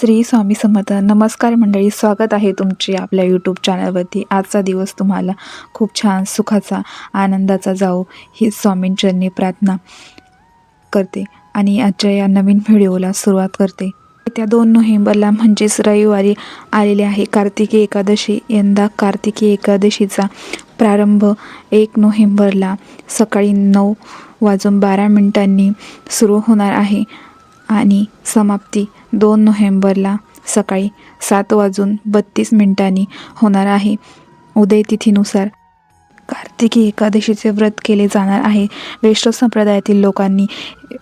श्री स्वामी समर्थ नमस्कार मंडळी स्वागत आहे तुमचे आपल्या यूट्यूब चॅनलवरती आजचा दिवस तुम्हाला खूप छान सुखाचा आनंदाचा जाओ ही स्वामींचरणी प्रार्थना करते आणि आजच्या या नवीन व्हिडिओला सुरुवात करते. त्या दोन नोव्हेंबरला म्हणजेच रविवारी आलेले आहे कार्तिकी एकादशी. यंदा कार्तिकी एकादशीचा प्रारंभ एक नोव्हेंबरला सकाळी नऊ वाजून बारा मिनिटांनी सुरू होणार आहे आणि समाप्ती दोन नोव्हेंबरला सकाळी सात वाजून बत्तीस मिनिटांनी होणार आहे. उदय तिथीनुसार कार्तिकी एकादशीचे व्रत केले जाणार आहे. वैष्णव संप्रदायातील लोकांनी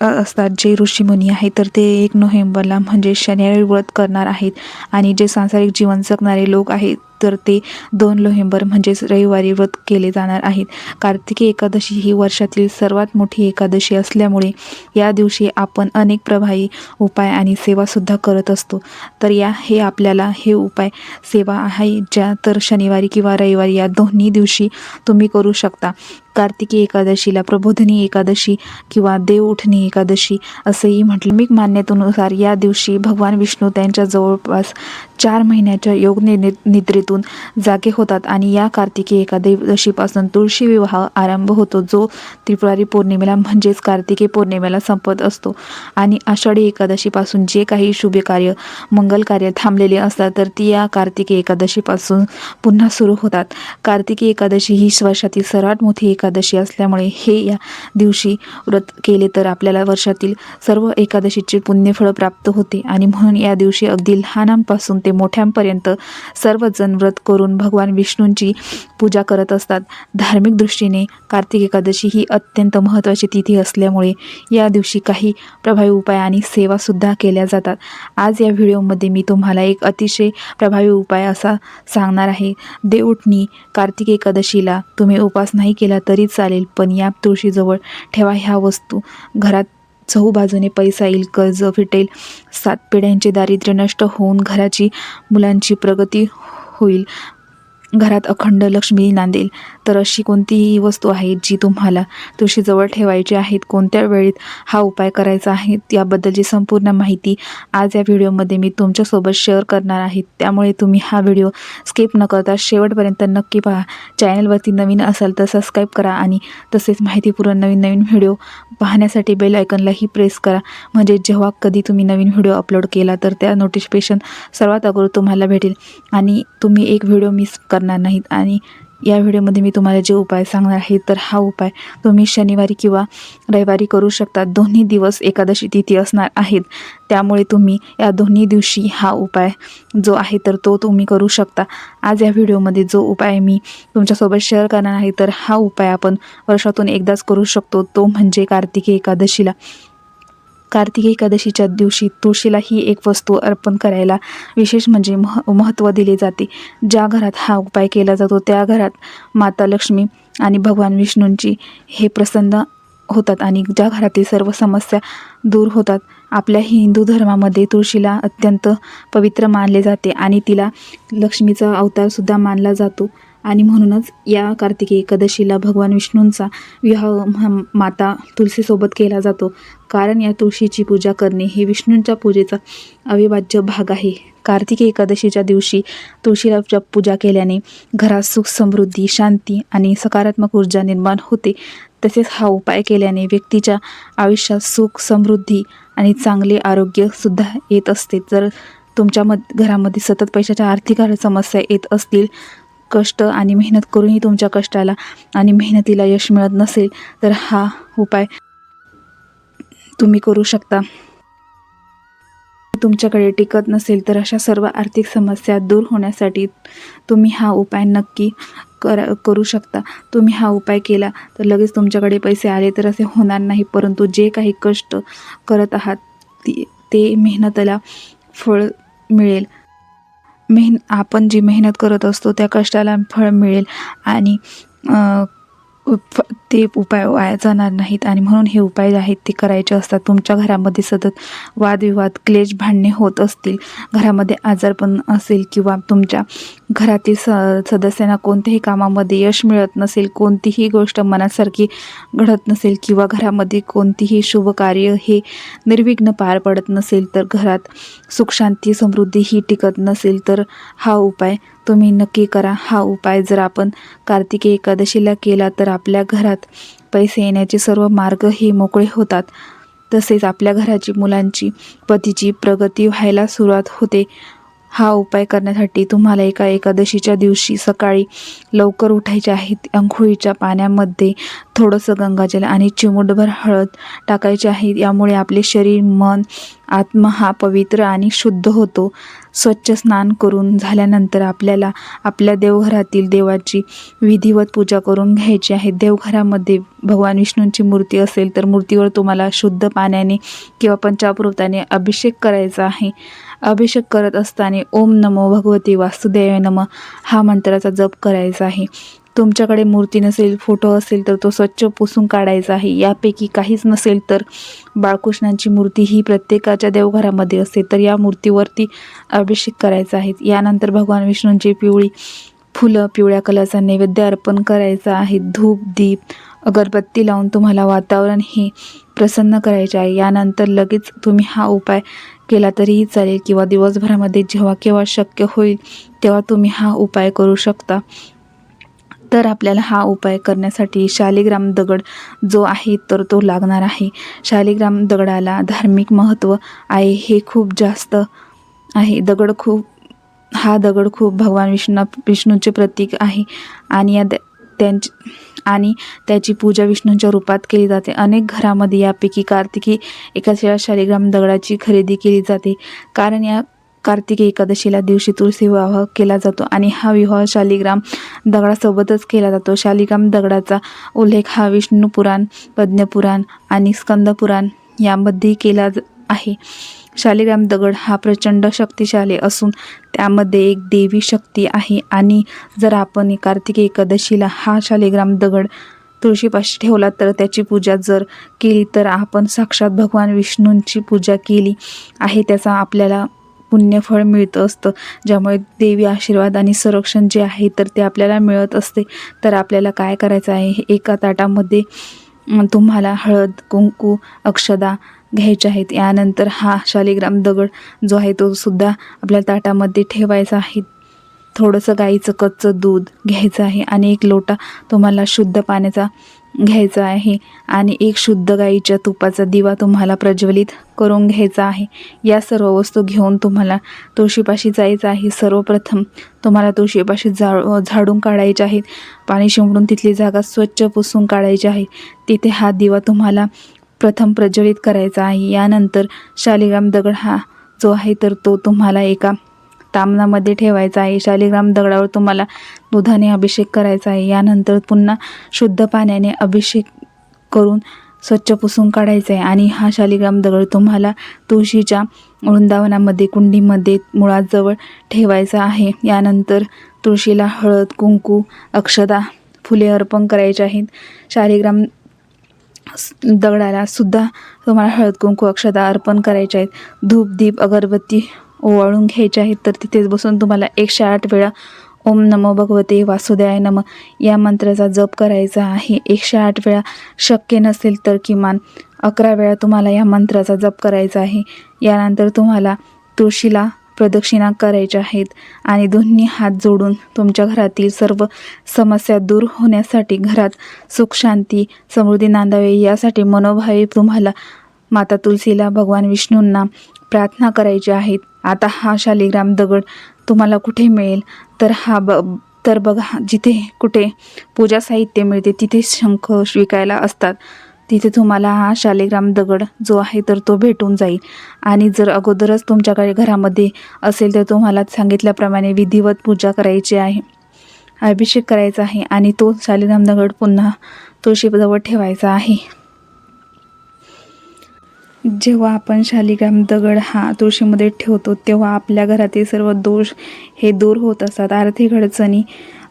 असतात जे ऋषीमुनी आहेत तर ते एक नोव्हेंबरला म्हणजे शनिवारी व्रत करणार आहेत. आणि जे सांसारिक जीवन जगणारे लोक आहेत तर ते दोन नोव्हेंबर म्हणजेच रविवारी व्रत केले जाणार आहेत. कार्तिकी एकादशी ही वर्षातील सर्वात मोठी एकादशी असल्यामुळे या दिवशी आपण अनेक प्रभावी उपाय आणि सेवासुद्धा करत असतो. तर या हे आपल्याला हे उपाय सेवा आहे ज्या तर शनिवारी किंवा रविवारी या दोन्ही दिवशी तुम्ही करू शकता. कार्तिकी एकादशीला प्रबोधनी एकादशी किंवा देव उठणी एकादशी असंही म्हटलं. मी मान्यतेनुसार या दिवशी भगवान विष्णू त्यांच्या जवळपास चार महिन्याच्या योग निद्रेतून जागे होतात आणि या कार्तिकी एकादशीपासून तुळशी विवाह आरंभ होतो जो त्रिपुरारी पौर्णिमेला म्हणजेच कार्तिकी पौर्णिमेला संपत असतो. आणि आषाढी एकादशीपासून जे काही शुभ कार्य मंगल कार्य थांबलेले असतात तर ती या कार्तिकी एकादशीपासून पुन्हा सुरू होतात. कार्तिकी एकादशी ही वर्षातील सर्वात मोठी एकादशी एकादशी असल्यामुळे हे या दिवशी व्रत केले तर आपल्याला वर्षातील सर्व एकादशीचे पुण्यफळ प्राप्त होते. आणि म्हणून या दिवशी अगदी लहानांपासून ते मोठ्यांपर्यंत सर्वजण व्रत करून भगवान विष्णूंची पूजा करत असतात. धार्मिक दृष्टीने कार्तिक एकादशी ही अत्यंत महत्त्वाची तिथी असल्यामुळे या दिवशी काही प्रभावी उपाय आणि सेवासुद्धा केल्या जातात. आज या व्हिडिओमध्ये मी तुम्हाला एक अतिशय प्रभावी उपाय असा सांगणार आहे. देवउठणी कार्तिक एकादशीला तुम्ही उपास नाही केला तरी चालेल पण या तुळशीजवळ ठेवा ह्या वस्तू. घरात चहूबाजूने पैसा येईल कर्ज फिटेल सात पिढ्यांचे दारिद्र्य नष्ट होऊन घराची मुलांची प्रगती होईल. घरात अखंड लक्ष्मी नांदेल. तर अशी कोणतीही वस्तू आहे जी तुम्हाला तुळशीजवळ ठेवायची आहेत कोणत्या वेळेत हा उपाय करायचा आहे याबद्दलची संपूर्ण माहिती आज या व्हिडिओमध्ये मी तुमच्यासोबत शेअर करणार आहे. त्यामुळे तुम्ही हा व्हिडिओ स्किप न करता शेवटपर्यंत नक्की पहा. चॅनलवरती नवीन असाल तर सबस्क्राईब करा आणि तसेच माहितीपूर्ण नवीन नवीन व्हिडिओ पाहण्यासाठी बेल आयकनलाही प्रेस करा. म्हणजे जेव्हा कधी तुम्ही नवीन व्हिडिओ अपलोड केला तर त्या नोटिफिकेशन सर्वात अगोदर तुम्हाला भेटेल आणि तुम्ही एक व्हिडिओ मिस करणार नाहीत आणि या व्हिडिओमध्ये मी तुम्हाला जे उपाय सांगणार आहे तर हा उपाय तुम्ही शनिवारी किंवा रविवारी करू शकता. दोन्ही दिवस एकादशी तिथी असणार आहेत. त्यामुळे तुम्ही या दोन्ही दिवशी हा उपाय जो आहे तर तो तुम्ही करू शकता. आज या व्हिडिओमध्ये जो उपाय मी तुमच्यासोबत शेअर करणार आहे तर हा उपाय आपण वर्षातून एकदाच करू शकतो. तो म्हणजे कार्तिकी एकादशीला. कार्तिकी एकादशीच्या दिवशी तुळशीला ही एक वस्तू अर्पण करायला विशेष म्हणजे मह महत्त्व दिले जाते. ज्या घरात हा उपाय केला जातो त्या घरात माता लक्ष्मी आणि भगवान विष्णूंची हे प्रसन्न होतात आणि ज्या घरातील सर्व समस्या दूर होतात आपल्या हिंदू धर्मामध्ये तुळशीला अत्यंत पवित्र मानले जाते आणि तिला लक्ष्मीचा अवतारसुद्धा मानला जातो. आणि म्हणूनच या कार्तिकी एकादशीला भगवान विष्णूंचा विवाह माता तुलसीसोबत केला जातो. कारण या तुळशीची पूजा करणे हे विष्णूंच्या पूजेचा अविभाज्य भाग आहे. कार्तिकी एकादशीच्या दिवशी तुळशीला पूजा केल्याने घरात सुख समृद्धी शांती आणि सकारात्मक ऊर्जा निर्माण होते. तसेच हा उपाय केल्याने व्यक्तीच्या आयुष्यात सुख समृद्धी आणि चांगले आरोग्यसुद्धा येत असते. जर तुमच्या मध घरामध्ये सतत पैशाच्या आर्थिक समस्या येत असतील कष्ट आणि मेहनत करूनही तुमच्या कष्टाला आणि मेहनतीला यश मिळत नसेल तर हा उपाय तुम्ही करू शकता. तुमच्याकडे टिकत नसेल तर अशा सर्व आर्थिक समस्या दूर होण्यासाठी तुम्ही हा उपाय नक्की करा करू शकता. तुम्ही हा उपाय केला तर लगेच तुमच्याकडे पैसे आले तर असे होणार नाही परंतु जे काही कष्ट करत आहात ती ते मेहनतीला फळ मिळेल. मेहन आपण जी मेहनत करत असतो त्या कष्टाला फळ मिळेल आणि ते उपाय वाया जाणार नाहीत आणि म्हणून हे उपाय आहेत ते करायचे असतात. तुमच्या घरामध्ये सतत वादविवाद क्लेश भांडणे होत असतील. घरामध्ये आजारपण असेल किंवा तुमच्या घरातील स सदस्यांना कोणत्याही कामामध्ये यश मिळत नसेल कोणतीही गोष्ट मनासारखी घडत नसेल किंवा घरामध्ये कोणतीही शुभकार्य हे निर्विघ्न पार पडत नसेल तर घरात सुखशांती समृद्धी ही टिकत नसेल तर हा उपाय तुम्ही नक्की करा. हा उपाय जर आपण कार्तिकी एकादशीला केला तर आपल्या घरात पैसे येण्याचे सर्व मार्ग हे मोकळे होतात. तसेच आपल्या घराची मुलांची पतीची प्रगती व्हायला सुरुवात होते. हा उपाय करण्यासाठी तुम्हाला एका एकादशीच्या दिवशी सकाळी लवकर उठायचे आहेत अंघोळीच्या पाण्यामध्ये थोडंसं गंगाजल आणि चिमूटभर हळद टाकायचे आहे. यामुळे आपले शरीर मन आत्मा हा पवित्र आणि शुद्ध होतो. स्वच्छ स्नान करून झाल्यानंतर आपल्याला आपल्या देवघरातील देवाची विधिवत पूजा करून घ्यायची आहे. देवघरामध्ये भगवान विष्णूंची मूर्ती असेल तर मूर्तीवर तुम्हाला शुद्ध पाण्याने किंवा पंचामृताने अभिषेक करायचा आहे. अभिषेक करत असताना ओम नमो भगवती वासुदेव नम हा मंत्राचा जप करायचा आहे. तुमच्याकडे मूर्ती नसेल फोटो असेल तर तो स्वच्छ पुसून काढायचा आहे. यापैकी काहीच नसेल तर बाळकृष्णांची मूर्ती ही प्रत्येकाच्या देवघरामध्ये असते. तर या मूर्तीवरती अभिषेक करायचा आहे. यानंतर भगवान विष्णूंची पिवळी फुलं पिवळ्या कलरचा नैवेद्य अर्पण करायचा आहे. धूप दीप अगरबत्ती लावून तुम्हाला वातावरण हे प्रसन्न करायचे आहे. यानंतर लगेच तुम्ही हा उपाय केला तरीही चालेल किंवा दिवसभरामध्ये जेव्हा केव्हा शक्य होईल तेव्हा तुम्ही हा उपाय करू शकता. तर आपल्याला हा उपाय करण्यासाठी शालिग्राम दगड जो आहे तर तो लागणार आहे. शालिग्राम दगडाला धार्मिक महत्त्व आहे हे खूप जास्त आहे. दगड खूप हा दगड खूप भगवान विष्णू विष्णूचे प्रतीक आहे आणि या द त्यांची आणि त्याची पूजा विष्णूंच्या रूपात केली जाते. अनेक घरामध्ये यापैकी कार्तिकी एकाच शालिग्राम दगडाची खरेदी केली जाते. कारण या कार्तिकी एकादशीला दिवशी तुळशी विवाह केला जातो आणि हा विवाह शालिग्राम दगडासोबतच केला जातो. शालिग्राम दगडाचा उल्लेख हा विष्णू पुराण पद्मपुराण आणि स्कंदपुराण यामध्ये केला आहे. शालिग्राम दगड हा प्रचंड शक्तिशाली असून त्यामध्ये एक देवी शक्ती आहे आणि जर आपण कार्तिकी एकादशीला हा शालिग्राम दगड तुळशीपाशी ठेवला तर त्याची पूजा जर केली तर आपण साक्षात भगवान विष्णूंची पूजा केली आहे त्याचा आपल्याला पुण्यफळ मिळतं असतं. ज्यामुळे देवी आशीर्वाद आणि संरक्षण जे आहे तर ते आपल्याला मिळत असते. तर आपल्याला काय करायचं आहे? एका ताटामध्ये तुम्हाला हळद कुंकू अक्षदा घ्यायचे आहेत. यानंतर हा शालिग्राम दगड जो आहे तो सुद्धा आपल्या ताटामध्ये ठेवायचा आहे. थोडंसं गाईचं कच्चं दूध घ्यायचं आहे आणि एक लोटा तुम्हाला शुद्ध पाण्याचा घ्यायचा आहे. आणि एक शुद्ध गाईच्या तुपाचा दिवा तुम्हाला प्रज्वलित करून घ्यायचा आहे. या सर्व वस्तू घेऊन तुम्हाला तुळशीपाशी जायचं आहे. सर्वप्रथम तुम्हाला तुळशीपाशी जा झाडून काढायचे आहेत पाणी शिंपडून तिथली जागा स्वच्छ पुसून काढायची आहे. तिथे हा दिवा तुम्हाला प्रथम प्रज्वलित करायचा आहे. यानंतर शालिग्राम दगड हा जो आहे तर तो तुम्हाला एका तामनामध्ये ठेवायचा आहे. शालिग्राम दगडावर तुम्हाला दुधाने अभिषेक करायचा आहे. यानंतर पुन्हा शुद्ध पाण्याने अभिषेक करून स्वच्छ पुसून काढायचं आहे. आणि हा शालिग्राम दगड तुम्हाला तुळशीच्या वृंदावनामध्ये कुंडीमध्ये मुळाजवळ ठेवायचा आहे. यानंतर तुळशीला हळद कुंकू अक्षदा फुले अर्पण करायचे आहेत. शालिग्राम दगडाला सुद्धा तुम्हाला हळद कुंकू अक्षदा अर्पण करायचे आहेत. धूप दीप अगरबत्ती ओवाळून घ्यायचे आहेत तर तिथेच बसून तुम्हाला एकशे आठ वेळा ओम नमो भगवते वासुदेवाय नम या मंत्राचा जप करायचा आहे. एकशे आठ वेळा शक्य नसेल तर किमान अकरा वेळा तुम्हाला या मंत्राचा जप करायचा आहे. यानंतर तुम्हाला तुळशीला प्रदक्षिणा करायच्या आहेत आणि दोन्ही हात जोडून तुमच्या घरातील सर्व समस्या दूर होण्यासाठी घरात सुख शांती समृद्धी नांदावे यासाठी मनोभावे तुम्हाला माता तुलसीला भगवान विष्णूंना प्रार्थना करायची आहेत. आता हा शालिग्राम दगड तुम्हाला कुठे मिळेल? तर हा ब तर बघा जिथे कुठे पूजा साहित्य मिळते तिथे शंख विकायला असतात. तिथे तुम्हाला हा शालिग्राम दगड जो आहे तर तो भेटून जाईल. आणि जर अगोदरच तुमच्याकडे घरामध्ये असेल तर तुम्हाला सांगितल्याप्रमाणे विधिवत पूजा करायची आहे. अभिषेक करायचा आहे आणि तो शालिग्राम दगड पुन्हा तुळशीजवळ ठेवायचा आहे. जेव्हा आपण शालिग्राम दगड हा तुळशीमध्ये ठेवतो तेव्हा आपल्या घरातील सर्व दोष हे दूर होत असतात. आर्थिक अडचणी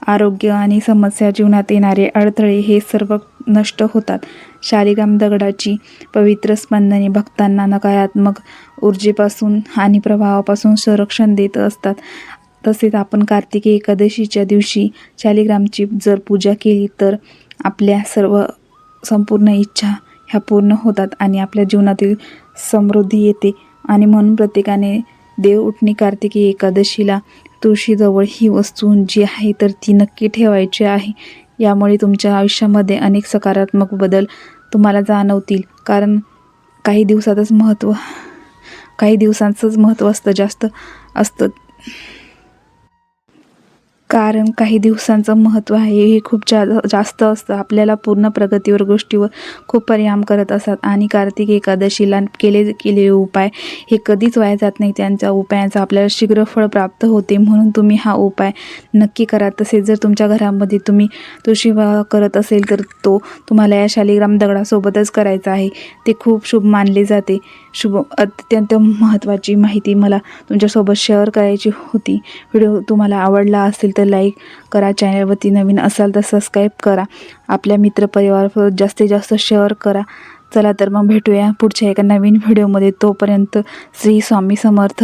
आरोग्य आणि समस्या जीवनात येणारे अडथळे हे सर्व नष्ट होतात. शालिग्राम दगडाची पवित्र स्पंदने भक्तांना नकारात्मक ऊर्जेपासून आणि प्रभावापासून संरक्षण देत असतात. तसेच आपण कार्तिकी एकादशीच्या दिवशी शालिग्रामची जर पूजा केली तर आपल्या सर्व संपूर्ण इच्छा ह्या पूर्ण होतात आणि आपल्या जीवनातील समृद्धी येते. आणि म्हणून प्रत्येकाने देव उठणी कार्तिकी एकादशीला तुळशीजवळ ही वस्तू जी आहे तर ती नक्की ठेवायची आहे. यामुळे तुमच्या आयुष्यामध्ये अनेक सकारात्मक बदल तुम्हाला जाणवतील. कारण काही दिवसातच महत्त्व काही दिवसांचंच महत्त्व असतं जास्त असतं. कारण काही दिवसांचं महत्त्व आहे. हे खूप जा जास्त असतं. आपल्याला पूर्ण प्रगतीवर गोष्टीवर खूप परिणाम करत असतात. आणि कार्तिक एकादशीला केले केलेले उपाय हे कधीच वाया जात नाही. त्यांच्या उपायांचा आपल्याला शीघ्र फळ प्राप्त होते. म्हणून तुम्ही हा उपाय नक्की करा. तसेच जर तुमच्या घरामध्ये तुम्ही तुळशी विवाह करत असेल तर तो तुम्हाला या शालिग्राम दगडासोबतच करायचा आहे. ते खूप शुभ मानले जाते. शुभ अत्यंत महत्त्वाची माहिती मला तुमच्यासोबत शेअर करायची होती. व्हिडिओ तुम्हाला आवडला असेल तर लाईक करा. चॅनलवरती नवीन असाल तर सबस्क्राईब करा. आपल्या मित्रपरिवारासोबत जास्तीत जास्त शेअर करा. चला तर मग भेटूया पुढच्या एका नवीन व्हिडिओमध्ये तोपर्यंत श्री स्वामी समर्थ.